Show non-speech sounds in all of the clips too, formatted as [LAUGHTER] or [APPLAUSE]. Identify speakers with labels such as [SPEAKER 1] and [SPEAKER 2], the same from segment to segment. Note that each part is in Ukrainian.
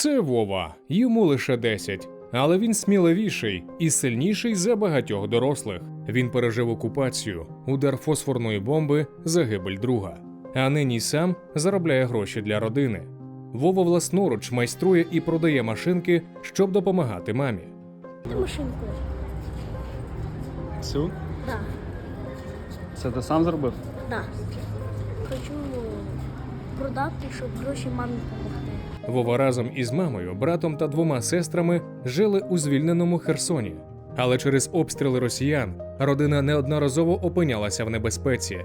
[SPEAKER 1] Це Вова, йому лише 10. Але він сміливіший і сильніший за багатьох дорослих. Він пережив окупацію, удар фосфорної бомби, загибель друга. А нині сам заробляє гроші для родини. Вова власноруч майструє і продає машинки, щоб допомагати мамі.
[SPEAKER 2] Машинку.
[SPEAKER 3] Цю?
[SPEAKER 2] Да,
[SPEAKER 3] Це ти сам зробив?
[SPEAKER 2] да. Хочу продати, щоб гроші мамі допомогти.
[SPEAKER 1] Вова разом із мамою, братом та двома сестрами жили у звільненому Херсоні. Але через обстріли росіян родина неодноразово опинялася в небезпеці.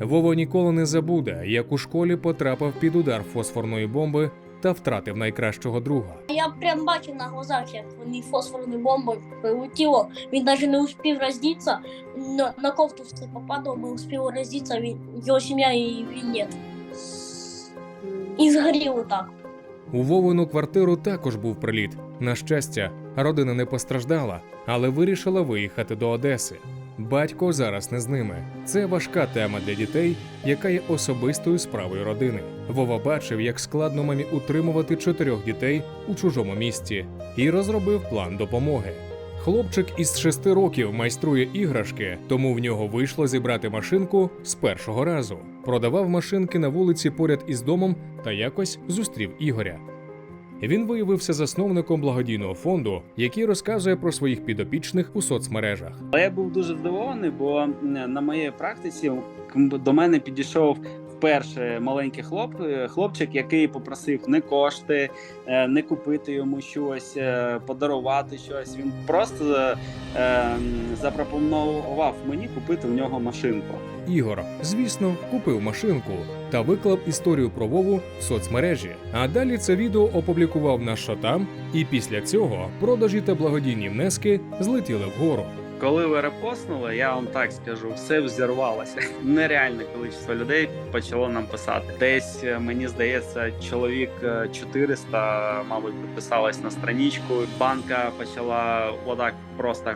[SPEAKER 1] Вова ніколи не забуде, як у школі потрапив під удар фосфорної бомби та втратив найкращого друга.
[SPEAKER 2] Я прям бачив на глазах, як вони фосфорною бомбою прилетіло. Він навіть не успів роздіться. На, на кофту все попадало, не успів роздіться, він, його сім'я і він нет. І згоріло так.
[SPEAKER 1] У Вовину квартиру також був приліт. На щастя, родина не постраждала, але вирішила виїхати до Одеси. Батько зараз не з ними. Це важка тема для дітей, яка є особистою справою родини. Вова бачив, як складно мамі утримувати чотирьох дітей у чужому місті, і розробив план допомоги. Хлопчик із шести років майструє іграшки, тому в нього вийшло зібрати машинку з першого разу. Продавав машинки на вулиці поряд із домом та якось зустрів Ігоря. Він виявився засновником благодійного фонду, який розказує про своїх підопічних у соцмережах.
[SPEAKER 3] Я був дуже здивований, бо на моїй практиці до мене підійшов вперше маленький хлоп, е, хлопчик, який попросив не кошти, е, не купити йому щось, е, подарувати щось. Він просто е, запропонував мені купити в нього машинку.
[SPEAKER 1] Ігор, звісно, купив машинку та виклав історію про Вову в соцмережі. А далі це відео опублікував на Шотам, і після цього продажі та благодійні внески злетіли вгору.
[SPEAKER 3] Коли ви репостнули, я вам так скажу, все взірвалося. [LAUGHS] Нереальне кількість людей почало нам писати. Десь е, мені здається, чоловік е, 400, мабуть, підписалось на страничку. Банка почала отак просто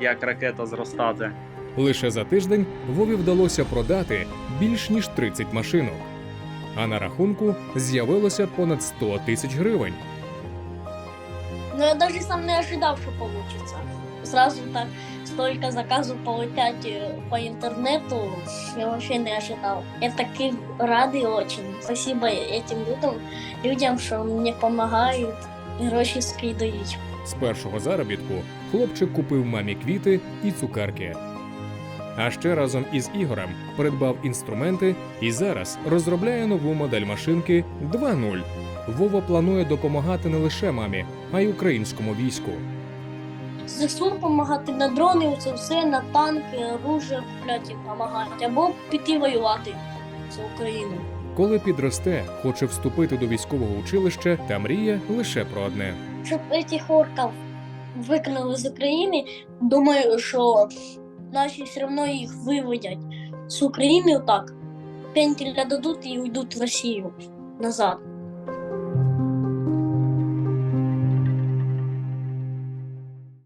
[SPEAKER 3] як ракета зростати.
[SPEAKER 1] Лише за тиждень Вові вдалося продати більш ніж 30 машинок. А на рахунку з'явилося понад 100 тисяч гривень.
[SPEAKER 2] Ну я даже сам не ожидал, что получится Сразу так столько заказов полетять э, по интернету, я вообще не ожидал. Я таки рады очень. Спасибо этим людям, людям, что мне помогают, гроші скидають.
[SPEAKER 1] З першого заробітку хлопчик купив мамі квіти і цукерки. А ще разом із Ігорем придбав інструменти і зараз розробляє нову модель машинки 2.0. Вова планує допомагати не лише мамі, а й українському війську.
[SPEAKER 2] ЗСУ допомагати на дрони, це все, на танки, оружие купляти, допомагати, або піти воювати за Україну.
[SPEAKER 1] Коли підросте, хоче вступити до військового училища та мріє лише про одне.
[SPEAKER 2] щоб цих орків викинули з України, думаю, що наші все одно їх виводять з України отак. Пентеля дадуть і уйдуть в Росію назад.